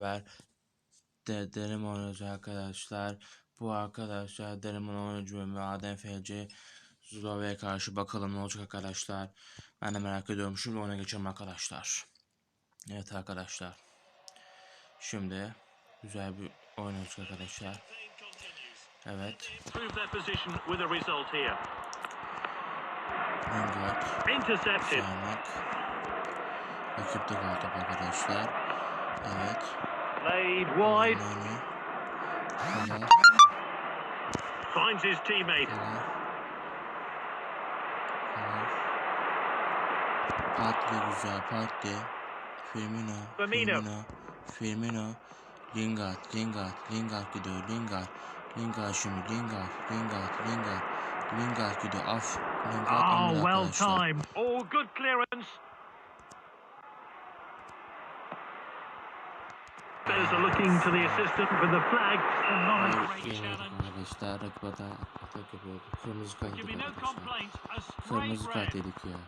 beraber de derim oynayacak arkadaşlar. Bu arkadaşlar derimin 10. bölümü Adem FC Zulave'ye karşı bakalım ne olacak arkadaşlar. Ben de merak ediyorum. Şimdi ona geçelim arkadaşlar. Evet arkadaşlar. Şimdi güzel bir oyun olacak arkadaşlar. Evet. Lingard. Intercepted. Saymak. Rakipte kaldı top arkadaşlar. Evet. Played wide. Finds his teammate. Partli güzel partli. Firmino. Firmino. Firmino. Lingard. Lingard. Lingard gidiyor. Lingard. Lingard şimdi. Lingard. Lingard. Lingard. Lingard gidiyor. Af. Lingard Oh, well timed. Oh, good clearance. Players are looking to the assistant for the flag. Arkadaşlar rakip hata atak yapıyor. Kırmızı kart yedik arkadaşlar. Kırmızı kart yedik ya.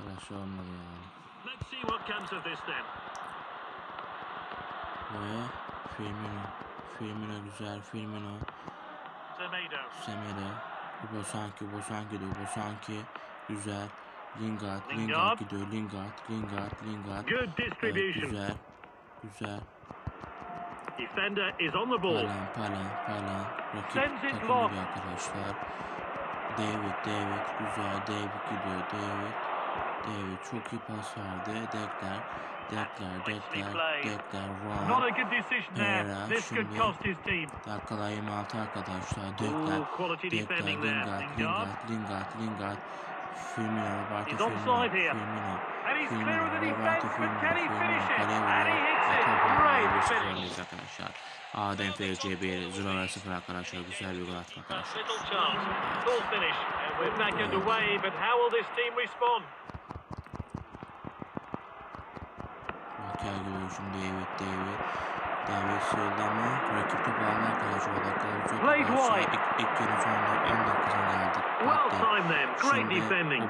Arkadaşlar olmadı yani. Let's see what comes of this then. Ve Firmino. Firmino güzel. Firmino. Semedo. Semedo. Bosanki. Bosanki diyor. Bosanki. Güzel. Lingard. Lingard. Lingard gidiyor. Lingard. Lingard. Lingard. Good Evet, distribution. güzel. Güzel. Defender is on the ball. Palan. Palan. Palan. Rakip arkadaşlar. David. David. Güzel. David gidiyor. David. David çok iyi pas verdi. Dekler. Dekler. Dekler. Dekler. There. Pereira şimdi-. Dakikalar 26 arkadaşlar. Dekler. Dekler. Lingard. Lingard. Lingard. Lingard. Firmino. Roberto Firmino. Firmino. Firmino. Roberto Firmino. Firmino. Kaleye vuruyor. finish. sıfırlayız arkadaşlar. Adem FC 1 Zula 0 arkadaşlar. Güzel bir gol attık arkadaşlar. Makyaj gibi şimdi David David. David ama rakip topu dakikalar çok Played wide. İlk, yarı sonunda 10 dakikasına geldik. Well timed then. Great defending.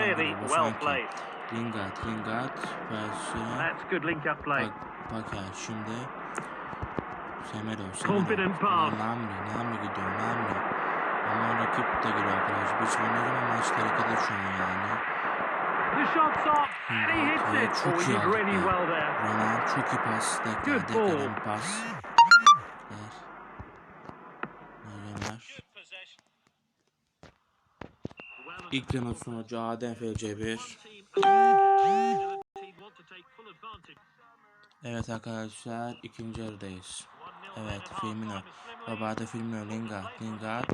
Really well played. Lingard, Lingard. Versiyon. That's good link-up play. Bak, Bakar şimdi. Semedo, Semedo. Confident pass. Namli, Namli gidiyor, Namli. Ama rakip de geliyor arkadaşlar. Biz ne zaman maç tehlikede şu an yani. The shot's off, and he hits Evet, it. çok Oh, he iyi did aldık really ya. well there. Ronan çok iyi pas. Dekler, Good ball. Dekler'in pas. Dekler. Neremer. İlk yanı sonucu Adem FC1. Evet arkadaşlar ikinci yarıdayız. Evet Firmino. Roberto Firmino, Lingard, Lingard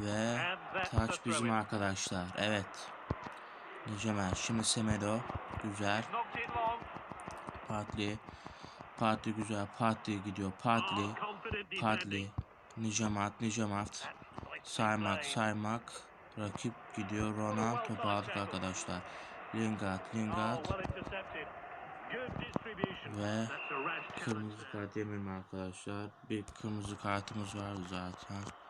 ve taç bizim arkadaşlar. Evet. Nicemer. Şimdi Semedo. Güzel. Partli. Partli güzel. Partli gidiyor. Partli. Partli. Nicemat. Nicemat. Saymak. Saymak. Rakip gidiyor. Ronan topu aldık arkadaşlar. Lingard. Lingard. Ve kırmızı kart yemeyelim arkadaşlar. Bir kırmızı kartımız var zaten.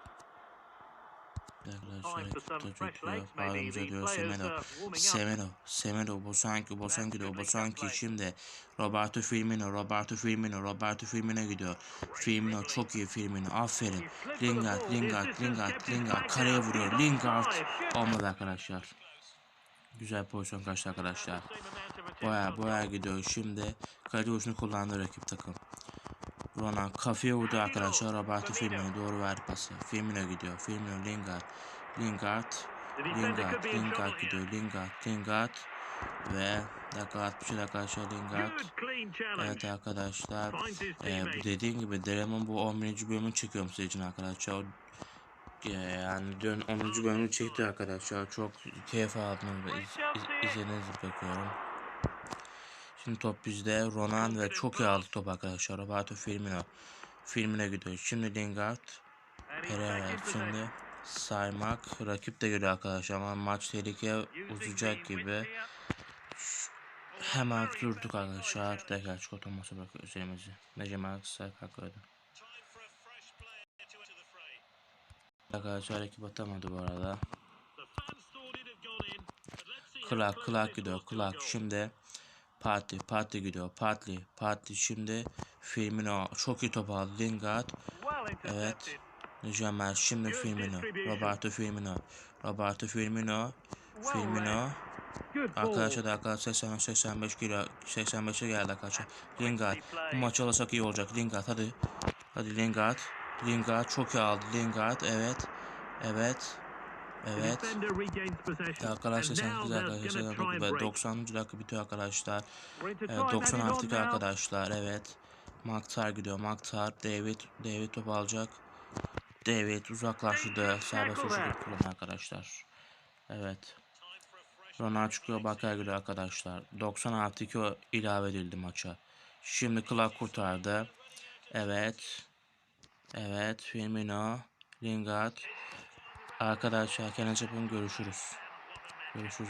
Çok iyi. Bağlamıza diyor Semedo. Semedo. Semedo. Bosanki. Bosanki diyor. Bosanki şimdi. Roberto Firmino. Roberto Firmino. Roberto Firmino gidiyor. Firmino çok iyi Firmino. Aferin. Lingard. Lingard. Lingard. Lingard. Kareye vuruyor. Lingard. Olmadı arkadaşlar. Güzel pozisyon kaçtı arkadaşlar. Boya boya gidiyor şimdi. Kaleci uçunu kullandı rakip takım. Ronan kafaya vurdu arkadaşlar. Roberto Firmino doğru verdi pası. Firmino gidiyor. Firmino Lingard. Lingard. Lingard. Lingard gidiyor. Lingard. Lingard. Ve dakika 60 arkadaşlar Lingard. Evet arkadaşlar. E, dediğim gibi Derem'in bu 11. bölümünü çekiyorum sizin için arkadaşlar. E, Yani dün 10. bölümü çekti arkadaşlar. Çok keyif aldım ve iz, iz, izlediğinizi bakıyorum. Şimdi top bizde. Ronan ve çok iyi aldı top arkadaşlar. Roberto Firmino. Firmino gidiyor. Şimdi Lingard. Pereira şimdi saymak. Rakip de geliyor arkadaşlar ama maç tehlikeye uzayacak gibi. Hemen durduk arkadaşlar. Tekrar çikolata olmasa bırakıyor üzerimizi. Necem Aksaray kalkıyordu. Arkadaşlar ekip atamadı bu arada. Clark, Clark gidiyor. Clark şimdi Partey, Partey gidiyor. Partey, Partey şimdi Firmino çok iyi top aldı. Lingard, intercepted. Jamal şimdi Firmino. Roberto Firmino. Roberto Firmino. Firmino. Arkadaşlar da arkadaşlar 80 85 kilo 85'e geldi arkadaşlar. Lingard. Bu maçı alırsak iyi olacak. Lingard hadi. Hadi Lingard. Lingard çok iyi aldı. Lingard evet. Evet. Evet. Arkadaşlar 8 they're arkadaşlar break. 90. dakika bitiyor arkadaşlar. Evet, time 90 added on artık arkadaşlar evet. Maktar gidiyor. Maktar David David top alacak. David uzaklaştırdı. Serbest there. kullanıyor arkadaşlar. Evet. Ronaldo çıkıyor Bakar gidiyor arkadaşlar. 90 artı 2 o ilave edildi maça. Şimdi Clark kurtardı. Evet. Evet. Firmino. Lingard. Arkadaşlar kendinize yapın görüşürüz. Görüşürüz.